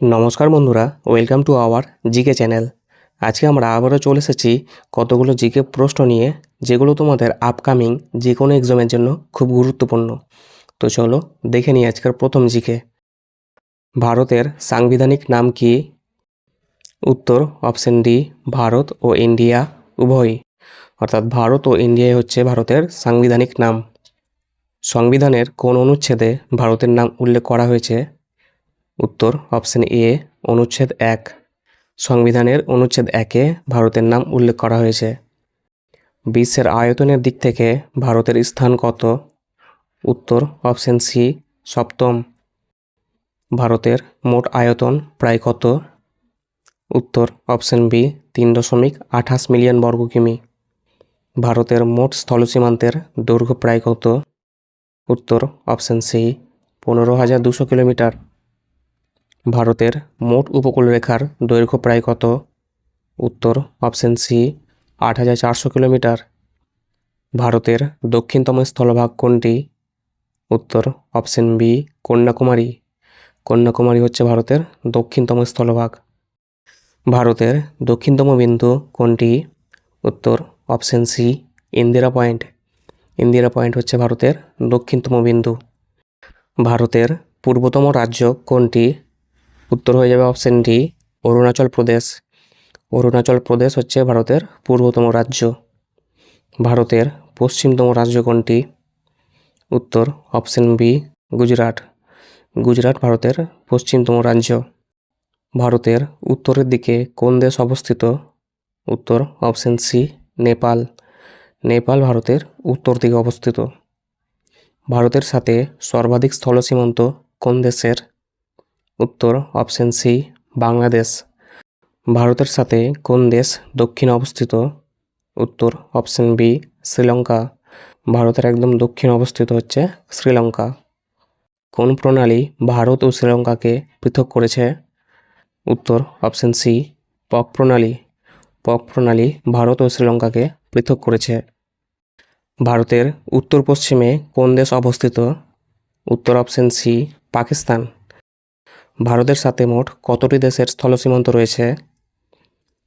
নমস্কার বন্ধুরা welcome to our GK channel আজকে আমরা আবারও চলে এসেছি কতগুলো জিকে প্রশ্ন নিয়ে, যেগুলো তোমাদের আপকামিং যে কোনো এক্সামের জন্য খুব গুরুত্বপূর্ণ। তো চলো দেখে নিই আজকের প্রথম জিকে। ভারতের সাংবিধানিক নাম কি? উত্তর অপশন ডি ভারত ও ইন্ডিয়া উভয়ই। অর্থাৎ ভারত ও ইন্ডিয়াই হচ্ছে ভারতের সাংবিধানিক নাম। সংবিধানের কোন অনুচ্ছেদে ভারতের নাম উল্লেখ করা হয়েছে? উত্তর, অপশন এ, অনুচ্ছেদ এক। সংবিধানের অনুচ্ছেদ একে ভারতের নাম উল্লেখ করা হয়েছে। বিশ্বের আয়তনের দিক থেকে ভারতের স্থান কত? উত্তর, অপশন সি, সপ্তম। ভারতের মোট আয়তন প্রায় কত? উত্তর, অপশন বি, তিন দশমিক আঠাশ মিলিয়ন বর্গ কিমি। ভারতের মোট স্থলসীমান্তের দৈর্ঘ্য প্রায় কত? উত্তর, অপশন সি, পনেরো হাজার দুশো কিলোমিটার। ভারতের মোট উপকূলরেখার দৈর্ঘ্য প্রায় কত? উত্তর অপশন সি, আট হাজার চারশো কিলোমিটার। ভারতের দক্ষিণতম স্থলভাগ কোনটি? উত্তর অপশন বি, কন্যাকুমারী। কন্যাকুমারী হচ্ছে ভারতের দক্ষিণতম স্থলভাগ। ভারতের দক্ষিণতম বিন্দু কোনটি? উত্তর option C, Indira point. Indira point হচ্ছে ভারতের দক্ষিণতম বিন্দু। ভারতের পূর্বতম রাজ্য কোনটি? উত্তর হয়ে যাবে অপশন ডি অরুণাচল প্রদেশ। অরুণাচল প্রদেশ হচ্ছে ভারতের পূর্বতম রাজ্য। ভারতের পশ্চিমতম রাজ্য কোনটি? উত্তর অপশন বি গুজরাট। গুজরাট ভারতের পশ্চিমতম রাজ্য। ভারতের উত্তরের দিকে কোন দেশ অবস্থিত? উত্তর অপশন সি নেপাল। নেপাল ভারতের উত্তর দিকে অবস্থিত। ভারতের সাথে সর্বাধিক স্থলসীমান্ত কোন দেশের? উত্তর অপশন সি, বাংলাদেশ। ভারতের সাথে কোন দেশ দক্ষিণে অবস্থিত? উত্তর অপশন বি, শ্রীলঙ্কা। ভারতের একদম দক্ষিণে অবস্থিত হচ্ছে শ্রীলঙ্কা। কোন প্রণালী ভারত ও শ্রীলঙ্কাকে পৃথক করেছে? উত্তর অপশন সি, পক প্রণালী। পক প্রণালী ভারত ও শ্রীলঙ্কাকে পৃথক করেছে। ভারতের উত্তর পশ্চিমে কোন দেশ অবস্থিত? উত্তর অপশন সি, পাকিস্তান। ভারতের সাথে মোট কতটি দেশের স্থলসীমান্ত রয়েছে?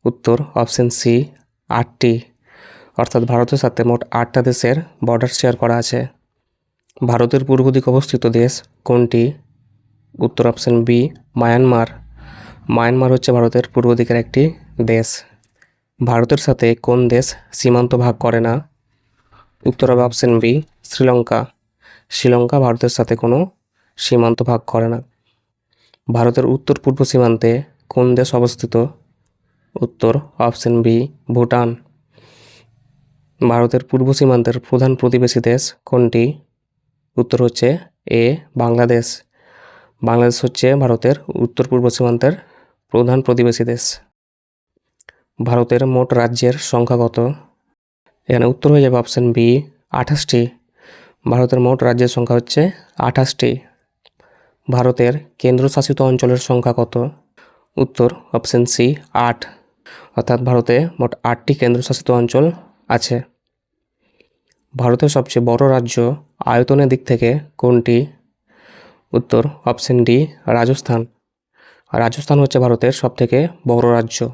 উত্তর, অপশন সি আটটি। অর্থাৎ ভারতের সাথে মোট আটটা দেশের বর্ডার শেয়ার করা আছে। ভারতের পূর্ব দিকে অবস্থিত দেশ কোনটি? উত্তর, অপশন বি মায়ানমার। মায়ানমার হচ্ছে ভারতের পূর্ব দিকের একটি দেশ। ভারতের সাথে কোন দেশ সীমান্ত ভাগ করে না? উত্তর হবে অপশন বি শ্রীলঙ্কা। শ্রীলঙ্কা ভারতের সাথে কোনো সীমান্ত ভাগ করে না। ভারতের উত্তর পূর্ব সীমান্তে কোন দেশ অবস্থিত? উত্তর অপশন বি, ভুটান। ভারতের পূর্ব সীমান্তের প্রধান প্রতিবেশী দেশ কোনটি? উত্তর হচ্ছে এ, বাংলাদেশ। বাংলাদেশ হচ্ছে ভারতের উত্তর পূর্ব সীমান্তের প্রধান প্রতিবেশী দেশ। ভারতের মোট রাজ্যের সংখ্যা কত? এখানে উত্তর হয়ে যাবে অপশন বি, আঠাশটি। ভারতের মোট রাজ্যের সংখ্যা হচ্ছে আঠাশটি। ভারতের কেন্দ্রশাসিত অঞ্চলের সংখ্যা কত? উত্তর অপশন সি আট। অর্থাৎ ভারতে মোট আটটি কেন্দ্রশাসিত অঞ্চল আছে। ভারতের সবচেয়ে বড় রাজ্য আয়তনের দিক থেকে কোনটি? উত্তর অপশন ডি রাজস্থান। রাজস্থান হচ্ছে ভারতের সবথেকে বড় রাজ্য।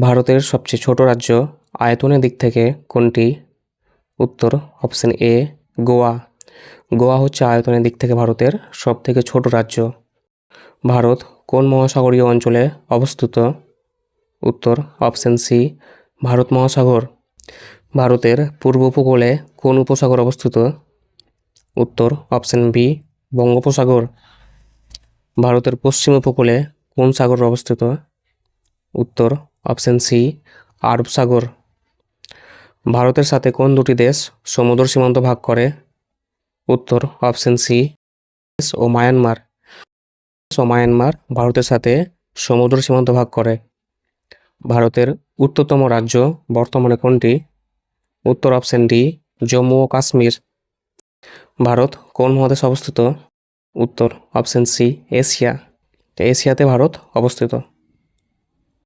ভারতের সবচেয়ে ছোট রাজ্য আয়তনের দিক থেকে কোনটি? উত্তর অপশন এ গোয়া। গোয়া হচ্ছে আয়তনের দিক থেকে ভারতের সবথেকে ছোট রাজ্য। ভারত কোন মহাসাগরীয় অঞ্চলে অবস্থিত? উত্তর অপশন সি, ভারত মহাসাগর। ভারতের পূর্ব উপকূলে কোন উপসাগর অবস্থিত? উত্তর অপশন বি, বঙ্গোপসাগর। ভারতের পশ্চিম উপকূলে কোন সাগর অবস্থিত? উত্তর অপশন সি, আরব সাগর। ভারতের সাথে কোন দুটি দেশ সমুদ্র সীমান্ত ভাগ করে? উত্তর অপশন সি ও মায়ানমার ও মায়ানমার ভারতের সাথে সমুদ্র সীমান্ত ভাগ করে। ভারতের উত্তরতম রাজ্য বর্তমানে কোনটি? উত্তর অপশন ডি জম্মু ও কাশ্মীর। ভারত কোন মহাদেশে অবস্থিত? উত্তর অপশন সি এশিয়া। এশিয়াতে ভারত অবস্থিত।